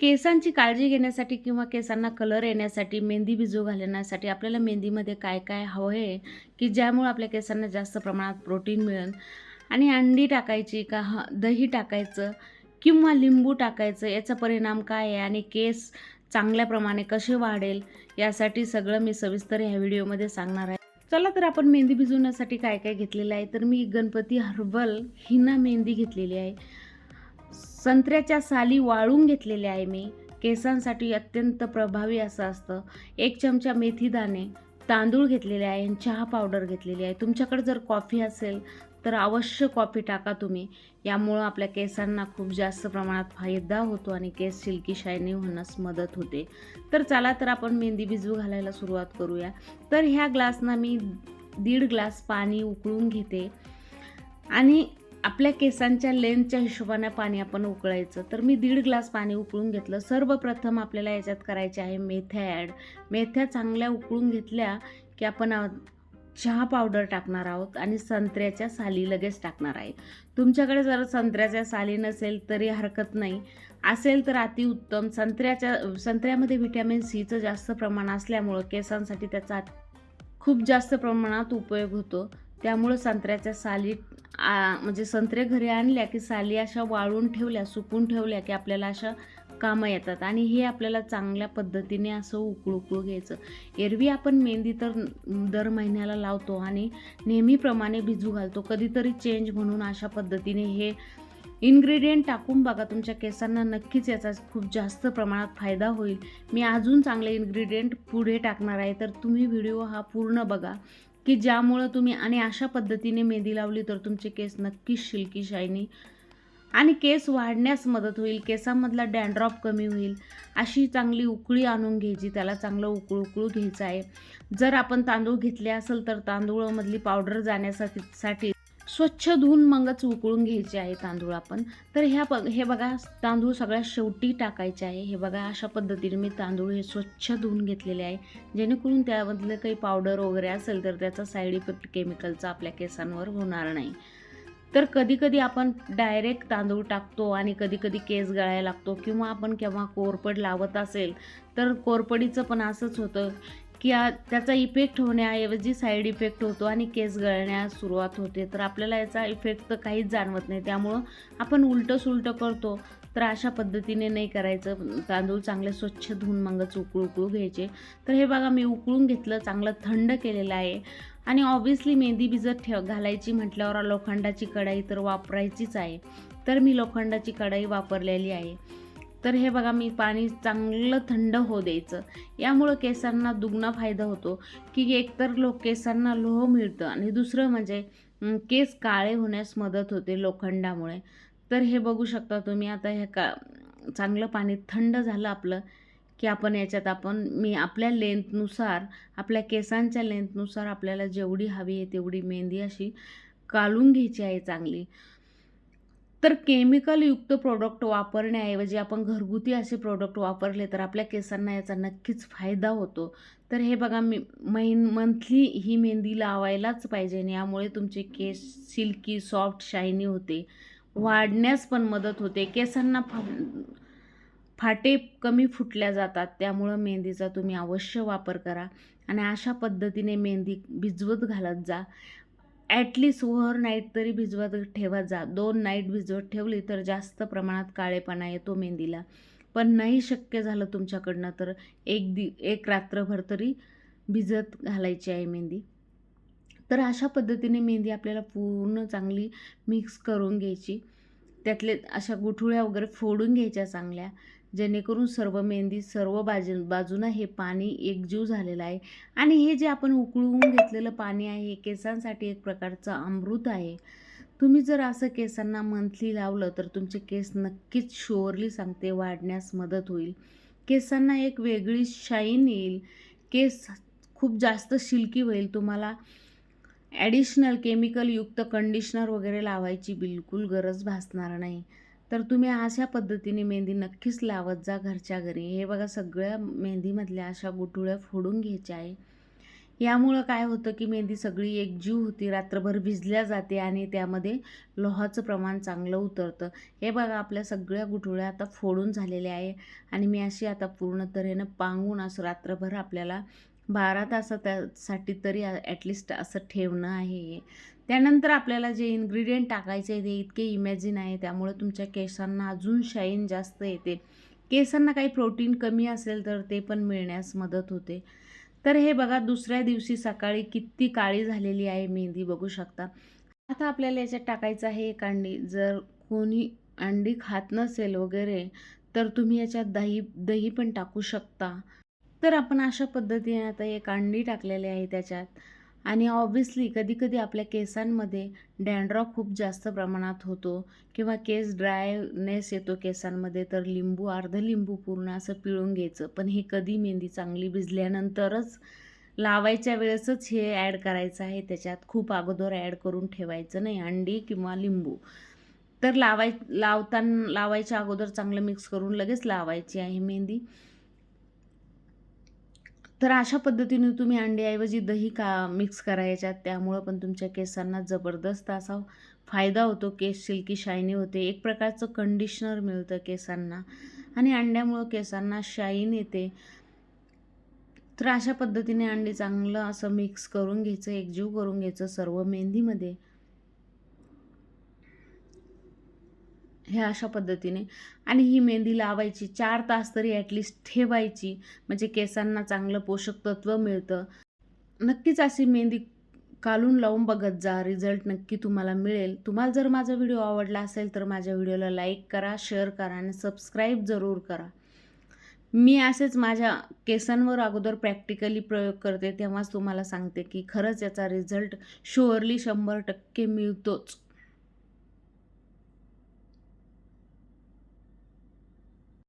केसांची काळजी घेण्यासाठी किंवा केसांना कलर येण्यासाठी मेहंदी भिजू घालण्यासाठी आपल्याला मेहंदीमध्ये काय काय हवं आहे? की ज्यामुळं आपल्या केसांना जास्त प्रमाणात प्रोटीन मिळेल? आणि अंडी टाकायची का ह दही टाकायचं किंवा लिंबू टाकायचं याचा परिणाम काय आहे? आणि केस चांगल्याप्रमाणे कसे वाढेल? यासाठी सगळं मी सविस्तर ह्या व्हिडिओमध्ये सांगणार आहे. चला तर आपण मेहंदी भिजवण्यासाठी काय काय घेतलेलं आहे? तर मी गणपती हर्बल हिना मेहंदी घेतलेली आहे. संत्र्याच्या साली वाळून घेतलेल्या आहे मी. केसांसाठी अत्यंत प्रभावी असं असतं. एक चमचा मेथी दाणे तांदूळ घेतलेले आहे आणि चहा पावडर घेतलेली आहे. तुमच्याकडे जर कॉफी असेल तर अवश्य कॉफी टाका तुम्ही. यामुळं आपल्या केसांना खूप जास्त प्रमाणात फायदा होतो आणि केस सिल्की शायनी होण्यास मदत होते. तर चला तर आपण मेहंदी भिजवू घालायला सुरुवात करूया. तर ह्या ग्लासना मी दीड ग्लास पाणी उकळून घेते. आणि आपल्या केसांच्या लेंथच्या हिशोबाने पाणी आपण उकळायचं. तर मी दीड ग्लास पाणी उकळून घेतलं. सर्वप्रथम आपल्याला याच्यात करायचे आहे मेथ्या ॲड. मेथ्या चांगल्या उकळून घेतल्या की आपण चहा पावडर टाकणार आहोत आणि संत्र्याच्या साली लगेच टाकणार आहे. तुमच्याकडे जर संत्र्याच्या साली नसेल तरी हरकत नाही. असेल तर अतिउत्तम संत्र्याच्या संत्र्यामध्ये व्हिटॅमिन सीचं जास्त प्रमाण असल्यामुळं केसांसाठी त्याचा खूप जास्त प्रमाणात उपयोग होतो. त्यामुळं संत्र्याच्या साली म्हणजे संत्रे घरी आणल्या की साली अशा वाळून ठेवल्या सुकून ठेवल्या की आपल्याला अशा कामं येतात. आणि हे आपल्याला चांगल्या पद्धतीने असं उकळू उकळू घ्यायचं. एरवी आपण मेहंदी तर दर महिन्याला लावतो आणि नेहमीप्रमाणे भिजू घालतो. कधीतरी चेंज म्हणून अशा पद्धतीने हे इन्ग्रेडियंट टाकून बघा तुमच्या केसांना नक्कीच याचा खूप जास्त प्रमाणात फायदा होईल. मी अजून चांगले इन्ग्रेडियंट पुढे टाकणार आहे तर तुम्ही व्हिडिओ हा पूर्ण बघा. की ज्यामुळं तुम्ही आणि अशा पद्धतीने मेहंदी लावली तर तुमचे केस नक्कीच शिल्की शायनी आणि केस वाढण्यास मदत होईल केसांमधला डॅन्ड्रॉप कमी होईल अशी चांगली उकळी आणून घ्यायची त्याला चांगलं उकळू उकळू घ्यायचं आहे. जर आपण तांदूळ घेतले असेल तर तांदूळामधली पावडर जाण्यासाठी साठी स्वच्छ धुवून मगच उकळून घ्यायचे आहे तांदूळ आपण. तर ह्या ब हे बघा तांदूळ सगळ्या शेवटी टाकायचे आहे. हे बघा अशा पद्धतीने मी तांदूळ हे स्वच्छ धुवून घेतलेले आहे. जेणेकरून त्यामधलं काही पावडर वगैरे असेल तर त्याचा साईड इफेक्ट केमिकलचा आपल्या केसांवर होणार नाही. तर कधीकधी आपण डायरेक्ट तांदूळ टाकतो आणि कधीकधी केस गळायला लागतो किंवा आपण केव्हा कोरपड लावत असेल तर कोरपडीचं पण असंच होतं. की त्याचा इफेक्ट होण्याऐवजी साईड इफेक्ट होतो आणि केस गळण्यास सुरुवात होते. तर आपल्याला याचा इफेक्ट तर काहीच जाणवत नाही. त्यामुळं आपण उलटं सुलटं करतो. तर अशा पद्धतीने नाही करायचं. तांदूळ चांगले स्वच्छ धुवून मगच उकळू उकळू घ्यायचे. तर हे बघा मी उकळून घेतलं चांगलं थंड केलेलं आहे. आणि ऑब्व्हियसली मेहंदी भिजत ठेव घालायची म्हटल्यावर लोखंडाची कढाई तर वापरायचीच आहे. तर मी लोखंडाची कढाई वापरलेली आहे. तर हे बघा मी पाणी चांगलं थंड होऊ द्यायचं. यामुळं केसांना दुगणा फायदा होतो की एकतर लोक केसांना लोह मिळतं आणि दुसरं म्हणजे केस काळे होण्यास मदत होते लोखंडामुळे. तर हे बघू शकता तुम्ही आता हे का चांगलं पाणी थंड झालं आपलं की आपण याच्यात आपण मी आपल्या लेंथनुसार आपल्या केसांच्या लेंथनुसार आपल्याला जेवढी हवी आहे तेवढी मेहंदी अशी काढून घ्यायची आहे चांगली. तर केमिकलयुक्त प्रोडक्ट वापरण्याऐवजी आपण घरगुती असे प्रोडक्ट वापरले तर आपल्या केसांना याचा नक्कीच फायदा होतो. तर हे बघा मी महिन मंथली ही मेहंदी लावायलाच पाहिजे. आणि यामुळे तुमचे केस सिल्की सॉफ्ट शायनी होते. वाढण्यास पण मदत होते. केसांना फा फाटे कमी फुटल्या जातात. त्यामुळं मेहंदीचा तुम्ही अवश्य वापर करा. आणि अशा पद्धतीने मेहंदी भिजवत घालत जा. ॲटलिस्ट ओव्हर नाईट तरी भिजवत ठेवा जा. दोन नाईट भिजवत ठेवली तर जास्त प्रमाणात काळेपणा येतो मेहंदीला. पण नाही शक्य झालं तुमच्याकडनं तर एक दि एक रात्रभर तरी भिजत घालायची आहे मेहंदी. तर अशा पद्धतीने मेहंदी आपल्याला पूर्ण चांगली मिक्स करून घ्यायची. त्यातले अशा गुठुळ्या वगैरे फोडून घ्यायच्या चांगल्या. जेणेकरून सर्व मेहंदी सर्व बाजू बाजूनं हे पाणी एकजीव झालेलं आहे. आणि हे जे आपण उकळून घेतलेलं पाणी आहे हे केसांसाठी एक प्रकारचं अमृत आहे. तुम्ही जर असं केसांना मंथली लावलं तर तुमचे केस नक्कीच शुअरली सांगते वाढण्यास मदत होईल. केसांना एक वेगळी शाईन येईल. केस खूप जास्त शिल्की होईल. तुम्हाला ॲडिशनल केमिकलयुक्त कंडिशनर वगैरे लावायची बिलकुल गरज भासणार नाही. तर तुम्ही अशा पद्धतीने मेहंदी नक्कीच लावत जा घरच्या घरी. हे बघा सगळ्या मेहंदीमधल्या अशा गुठुळ्या फोडून घ्यायच्या आहे. यामुळं काय होतं की मेहंदी सगळी एकजीव होती रात्रभर भिजल्या जाते आणि त्यामध्ये लोहाचं प्रमाण चांगलं उतरतं. हे बघा आपल्या सगळ्या गुठुळ्या आता फोडून झालेल्या आहे आणि मी अशी आता पूर्ण तऱ्हेनं पांगून असं रात्रभर आपल्याला बारा तास त्यासाठी तरी ॲटलिस्ट असं ठेवणं आहे त्यानंतर आपल्याला जे इन्ग्रेडियंट टाकायचे आहे ते इतके इमॅजिन आहे त्यामुळे तुमच्या केसांना अजून शाईन जास्त येते. केसांना काही प्रोटीन कमी असेल तर ते पण मिळण्यास मदत होते. तर हे बघा दुसऱ्या दिवशी सकाळी किती काळी झालेली आहे मेहंदी बघू शकता. आता आपल्याला याच्यात टाकायचं आहे एक अंडी. जर कोणी अंडी खात नसेल वगैरे तर तुम्ही याच्यात दही दही पण टाकू शकता. तर आपण अशा पद्धतीने आता एक अंडी टाकलेली आहे त्याच्यात. आणि ऑब्व्हियसली कधीकधी आपल्या केसांमध्ये डँड्रॉ खूप जास्त प्रमाणात होतो किंवा केस ड्रायनेस येतो केसांमध्ये तर लिंबू अर्ध लिंबू पूर्ण असं पिळून घ्यायचं. पण हे कधी मेहंदी चांगली भिजल्यानंतरच लावायच्या वेळेसच हे ॲड करायचं आहे. त्याच्यात खूप अगोदर ॲड करून ठेवायचं नाही अंडी किंवा लिंबू. तर लावाय लावताना लावायच्या अगोदर चांगलं मिक्स करून लगेच लावायची आहे मेहंदी. तर अशा पद्धतीने तुम्ही अंड्याऐवजी दही का मिक्स करायच्यात? त्यामुळं पण तुमच्या केसांना जबरदस्त असा फायदा होतो. केस सिल्की शायनी होते. एक प्रकारचं कंडिशनर मिळतं केसांना. आणि अंड्यामुळं केसांना शाईन येते. तर अशा पद्धतीने अंडी चांगलं असं मिक्स करून घ्यायचं एकजीव करून घ्यायचं सर्व मेहंदीमध्ये. हे अशा पद्धतीने. आणि ही मेहंदी लावायची चार तास तरी ॲटलिस्ट ठेवायची. म्हणजे केसांना चांगलं पोषक तत्व मिळतं. नक्कीच अशी मेहंदी कालून लावून बघत जा. रिझल्ट नक्की तुम्हाला मिळेल. तुम्हाला जर माझा व्हिडिओ आवडला असेल तर माझ्या व्हिडिओला लाईक करा शेअर करा आणि सबस्क्राईब जरूर करा. मी असेच माझ्या केसांवर अगोदर प्रॅक्टिकली प्रयोग करते तेव्हाच तुम्हाला सांगते की खरंच याचा रिझल्ट शुअरली शंभर टक्के मिळतोच.